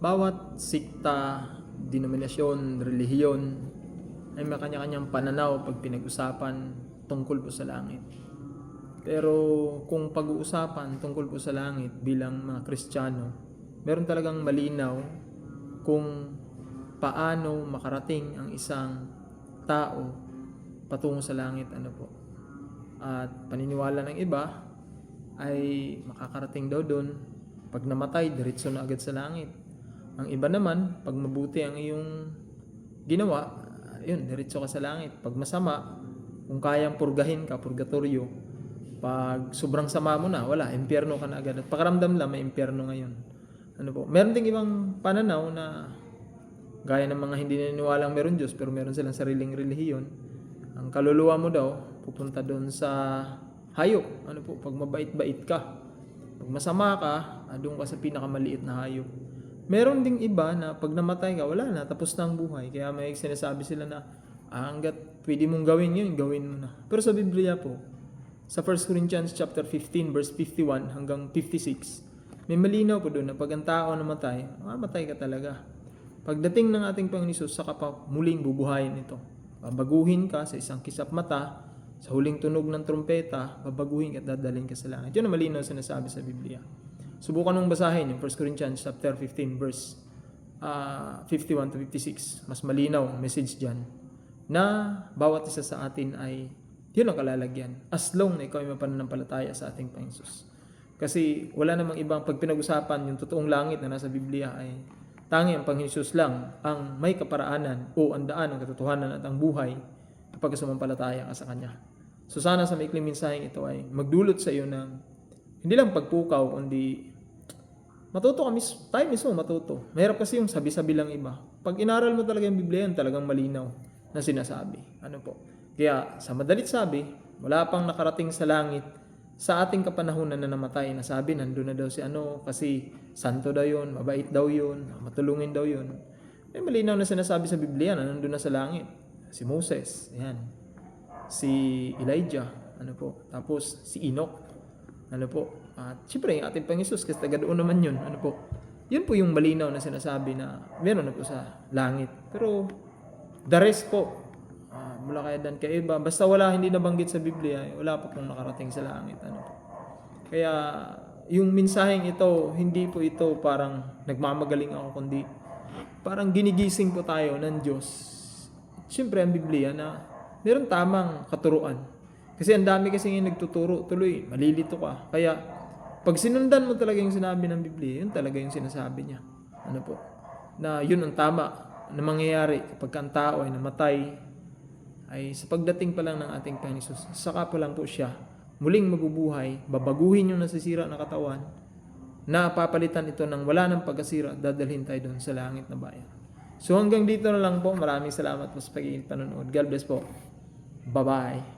bawat sikta, denominasyon, relihiyon ay may kanya-kanyang pananaw pag pinag-usapan tungkol po sa langit. Pero kung pag-uusapan tungkol po sa langit bilang mga Kristiyano, meron talagang malinaw kung paano makarating ang isang tao patungo sa langit ano po. At paniniwala ng iba ay makakarating daw doon pag namatay diretso na agad sa langit. Ang iba naman pag mabuti ang iyong ginawa, yun diretso ka sa langit. Pag masama, kung kayang purgahin ka, purgatorio, pag sobrang sama mo na, wala, impyerno ka na agad. At pakaramdam lang, may impyerno ngayon. Ano po? Meron ding ibang pananaw na gaya ng mga hindi naniniwalang meron Diyos pero meron silang sariling relihiyon. Ang kaluluwa mo daw, pupunta doon sa hayop. Ano po? Pag mabait-bait ka. Pag masama ka, ah, doon ka sa pinakamaliit na hayop. Meron ding iba na pag namatay ka, wala na, tapos na ang buhay. Kaya may sinasabi sila na, ah, hanggat pwede mong gawin yun, gawin mo na. Pero sa Biblia po, sa 1 Corinthians chapter 15 verse 51 hanggang 56, may malinaw po doon na pag ang tao namatay, mamatay ka talaga. Pagdating ng ating Panginoon Isus, saka pa muling bubuhayin ito. Babaguhin ka sa isang kisap mata, sa huling tunog ng trumpeta, babaguhin ka at dadalhin ka sa langit. Yun ang malinaw sinasabi sa Biblia. Subukan mong basahin yung 1 Corinthians chapter 15 verse ah, 51 to 56. Mas malinaw message dyan na bawat isa sa atin ay yun ang kalalagyan. As long na ikaw ay mapananampalataya sa ating Panginoon. Kasi wala namang ibang pag pinag-usapan yung totoong langit na nasa Biblia ay tangi ang Panginoon lang ang may kaparaanan o ang daan ng katotohanan at ang buhay kapag sumampalataya ka sa Kanya. So sana sa maikling mensaheng ito ay magdulot sa iyo ng hindi lang pagpukaw kundi matuto kami, tayo mismo matuto. Mahirap kasi yung sabi-sabi lang iba. Pag inaral mo talaga yung Biblia, yan talagang malinaw na sinasabi. Ano po? Kaya sa madalit sabi, wala pang nakarating sa langit sa ating kapanahunan na namatay na sabi, nandun na daw si ano, kasi santo daw yun, mabait daw yun, matulungin daw yun. May malinaw na sinasabi sa Biblia na nandun na sa langit. Si Moses, yan. Si Elijah, ano po. Tapos si Enoch, ano po. At syempre, yung ating Panginoon, kasi taga doon naman yun, ano po. Yun po yung malinaw na sinasabi na meron na po sa langit. Pero the rest po, Ah, mula kay Dan kay iba. Basta wala hindi nabanggit sa Biblia, eh, wala pa pong nakarating sa langit. Ano. Kaya yung mensaheng ito, hindi po ito parang nagmamagaling ako, kundi parang ginigising po tayo ng Diyos. Siyempre ang Biblia na meron tamang katuruan. Kasi ang dami kasi yung nagtuturo, tuloy, malilito ka. Kaya pag sinundan mo talaga yung sinabi ng Biblia, yun talaga yung sinasabi niya. Ano po? Na yun ang tama na mangyayari kapag ang tao ay namatay, ay sa pagdating pa lang ng ating Panginoon, saka pa lang po siya muling mabubuhay, babaguhin yung nasisira na katawan, na papalitan ito ng wala ng pagkasira dadalhin tayo doon sa langit na bayan. So hanggang dito na lang po. Maraming salamat po sa pagiging panonood. God bless po. Bye-bye.